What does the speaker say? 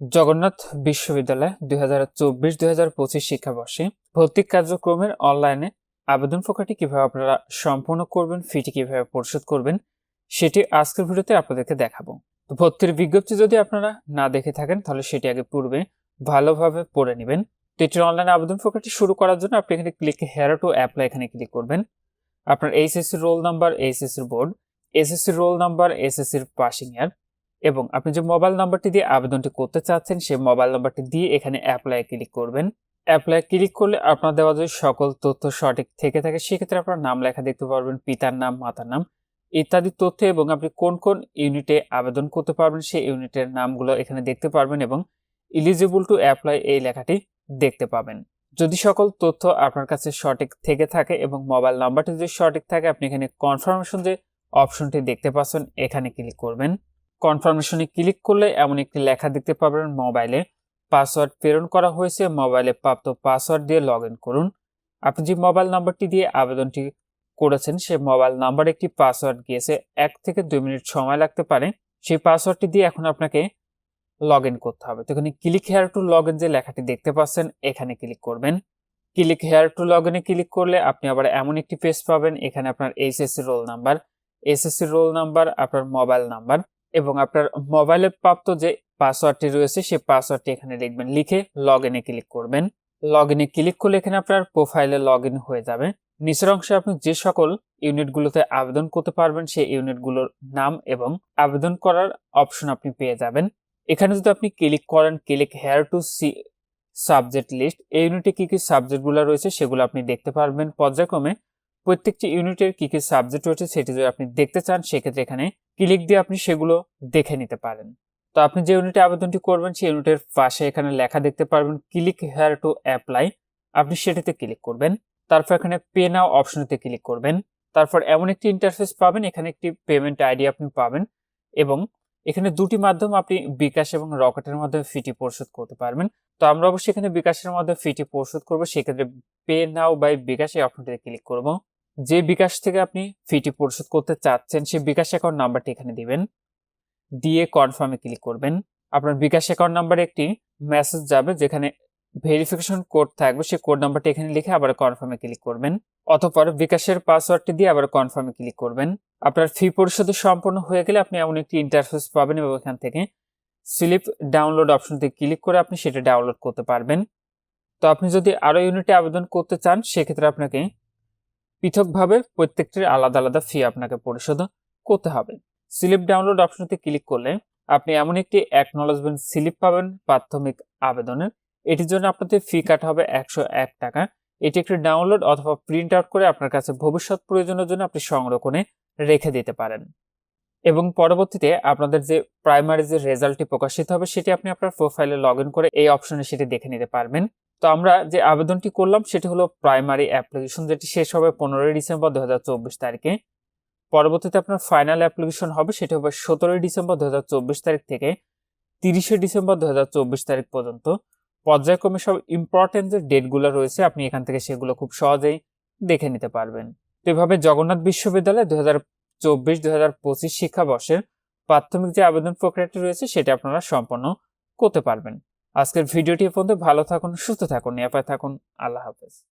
জগন্নাথ বিশ্ববিদ্যালয় দুই হাজার চব্বিশ দুই হাজার পঁচিশ শিক্ষাবর্ষে ভর্তি কার্যক্রমের অনলাইনে আবেদন প্রক্রিয়াটি কীভাবে আপনারা সম্পূর্ণ করবেন, ফিটি কীভাবে পরিশোধ করবেন, সেটি আজকের ভিডিওতে আপনাদেরকে দেখাবো। ভর্তির বিজ্ঞপ্তি যদি আপনারা না দেখে থাকেন, তাহলে সেটি আগে পূর্বে ভালোভাবে পড়ে নেবেন। তো এটির অনলাইন আবেদন প্রক্রিয়াটি শুরু করার জন্য আপনি এখানে ক্লিক হেয়ার টু অ্যাপ্লাই এখানে ক্লিক করবেন। আপনার HSC roll number HSC board SSC roll number এসএসসির পাসিং ইয়ার এবং আপনি যে মোবাইল নাম্বারটি দিয়ে আবেদনটি করতে চাচ্ছেন, সেই মোবাইল নাম্বারটি দিয়ে এখানে অ্যাপ্লাই ক্লিক করবেন। অ্যাপ্লাই ক্লিক করলে আপনার দেওয়া যদি সকল তথ্য সঠিক থেকে থাকে, সেক্ষেত্রে আপনার নাম লেখা দেখতে পারবেন, পিতার নাম, মাতার নাম ইত্যাদি তথ্য এবং আপনি কোন কোন ইউনিটে আবেদন করতে পারবেন, সেই ইউনিটের নামগুলো এখানে দেখতে পারবেন এবং ইলিজিবল টু অ্যাপ্লাই এই লেখাটি দেখতে পাবেন। যদি সকল তথ্য আপনার কাছে সঠিক থেকে থাকে এবং মোবাইল নাম্বারটি যদি সঠিক থাকে, আপনি এখানে কনফার্মেশন যে অপশনটি দেখতে পাচ্ছেন, এখানে ক্লিক করবেন। কনফার্মেশনে ক্লিক করলে এমন একটি লেখা দেখতে পাবেন মোবাইলে পাসওয়ার্ড প্রেরণ করা হয়েছে মোবাইলে প্রাপ্ত পাসওয়ার্ড দিয়ে লগ করুন। আপনি যে মোবাইল নাম্বারটি দিয়ে আবেদনটি করেছেন, সে মোবাইল নাম্বারে একটি পাসওয়ার্ড গিয়েছে, এক থেকে দুই মিনিট সময় লাগতে পারে। সেই পাসওয়ার্ডটি দিয়ে এখন আপনাকে লগ করতে হবে। তো এখানে ক্লিক হেয়ার টু লগ যে লেখাটি দেখতে পাচ্ছেন, এখানে ক্লিক করবেন। Click here to log click করলে আপনি আবার এমন একটি পেজ পাবেন, এখানে আপনার HSC roll number SSC roll number আপনার মোবাইল নাম্বার এবং আপনার মোবাইলে প্রাপ্ত যে পাসওয়ার্ডটি রয়েছে, সেই পাসওয়ার্ডটি এখানে লিখবেন লিখে লগ ইনে ক্লিক করবেন। লগ ইনে ক্লিক করলে এখানে আপনার প্রোফাইলে লগ ইন হয়ে যাবে। নিচের অংশে আপনি যে সকল ইউনিটগুলোতে আবেদন করতে পারবেন, সেই ইউনিটগুলোর নাম এবং আবেদন করার অপশন আপনি পেয়ে যাবেন। এখানে যদি আপনি ক্লিক করেন click here to see subject list এই ইউনিটে কি কি সাবজেক্টগুলো রয়েছে, সেগুলো আপনি দেখতে পারবেন। পর্যায়ক্রমে প্রত্যেকটি ইউনিটের কি কি সাবজেক্ট রয়েছে, সেটি যদি আপনি দেখতে চান, সেক্ষেত্রে এখানে ক্লিক দিয়ে আপনি সেগুলো দেখে নিতে পারেন। তো আপনি যে ইউনিটে আবেদনটি করবেন, সেই ইউনিটের পাশে এখানে লেখা দেখতে পারবেন ক্লিক হেয়ার টু অ্যাপ্লাই আপনি সেটাতে ক্লিক করবেন। তারপর এখানে পে নাও অপশনতে ক্লিক করবেন। তারপর এমন একটি ইন্টারফেস পাবেন, এখানে একটি পেমেন্ট আইডি আপনি পাবেন এবং এখানে দুটি মাধ্যম আপনি বিকাশ এবং রকেটের মাধ্যমে ফিটি পরিশোধ করতে পারবেন। তো আমরা অবশ্যই এখানে বিকাশের মাধ্যমে ফিটি পরিশোধ করব, সেক্ষেত্রে পে নাও বাই বিকাশ এই অপশনটিতে ক্লিক করব। যে বিকাশ থেকে আপনি ফিটি পরিশোধ করতে চাচ্ছেন, সেই বিকাশ অ্যাকাউন্ট নাম্বারটি এখানে দিবেন। দিয়ে কনফার্মে ক্লিক করবেন। আপনার বিকাশ অ্যাকাউন্ট নাম্বারে একটি মেসেজ যাবে যেখানে ভেরিফিকেশন কোড থাকবে, সেই কোড নাম্বারটি এখানে লিখে আবার কনফার্মে ক্লিক করবেন। অতঃপর বিকাশের পাসওয়ার্ডটি দিয়ে আবার কনফার্মে ক্লিক করবেন। আপনার ফি পরিশোধ সম্পন্ন হয়ে গেলে আপনি এমন একটি ইন্টারফেস পাবেন এবং এখান থেকে স্লিপ ডাউনলোড অপশনতে ক্লিক করে আপনি সেটা ডাউনলোড করতে পারবেন। তো আপনি যদি আরও ইউনিটে আবেদন করতে চান, সেক্ষেত্রে আপনাকে পৃথকভাবে প্রত্যেকটির আলাদা আলাদা ফি আপনাকে পরিশোধ করতে হবে। স্লিপ ডাউনলোড অপশনতে ক্লিক করলে আপনি এমন একটি অ্যাকনোলজমেন্ট স্লিপ পাবেন প্রাথমিক আবেদনের। এটির জন্য আপনাদের ফি কাটা হবে একশো এক টাকা। এটি একটি ডাউনলোড অথবা প্রিন্ট আউট করে আপনার কাছে ভবিষ্যৎ প্রয়োজনের জন্য আপনি সংরক্ষণে রেখে দিতে পারেন। এবং পরবর্তীতে আপনাদের যে প্রাইমারি যে রেজাল্টটি প্রকাশিত হবে সেটি আপনি আপনার প্রোফাইলে লগ করে এই অপশনে সেটি দেখে নিতে পারবেন। তো আমরা যে আবেদনটি করলাম, সেটি হলো প্রাইমারি অ্যাপ্লিকেশন যেটি শেষ হবে পনেরোই ডিসেম্বর দুই হাজার চব্বিশ তারিখে। পরবর্তীতে আপনার ফাইনাল অ্যাপ্লিকেশন হবে, সেটি হবে সতেরোই ডিসেম্বর দুই হাজার চব্বিশ তারিখ থেকে তিরিশে ডিসেম্বর দুই হাজার চব্বিশ তারিখ পর্যন্ত। পর্যায়ক্রমে সব ইম্পর্টেন্ট যে ডেটগুলো রয়েছে, আপনি এখান থেকে সেগুলো খুব সহজেই দেখে নিতে পারবেন। তো এভাবে জগন্নাথ বিশ্ববিদ্যালয় দু হাজার চব্বিশ দু হাজার পঁচিশ শিক্ষাবর্ষের প্রাথমিক যে আবেদন প্রক্রিয়াটি রয়েছে, সেটা আপনারা সম্পন্ন করতে পারবেন। আজকের ভিডিওটি পর্যন্ত। ভালো থাকুন সুস্থ থাকুন নিরাপদ থাকুন। আল্লাহ হাফেজ।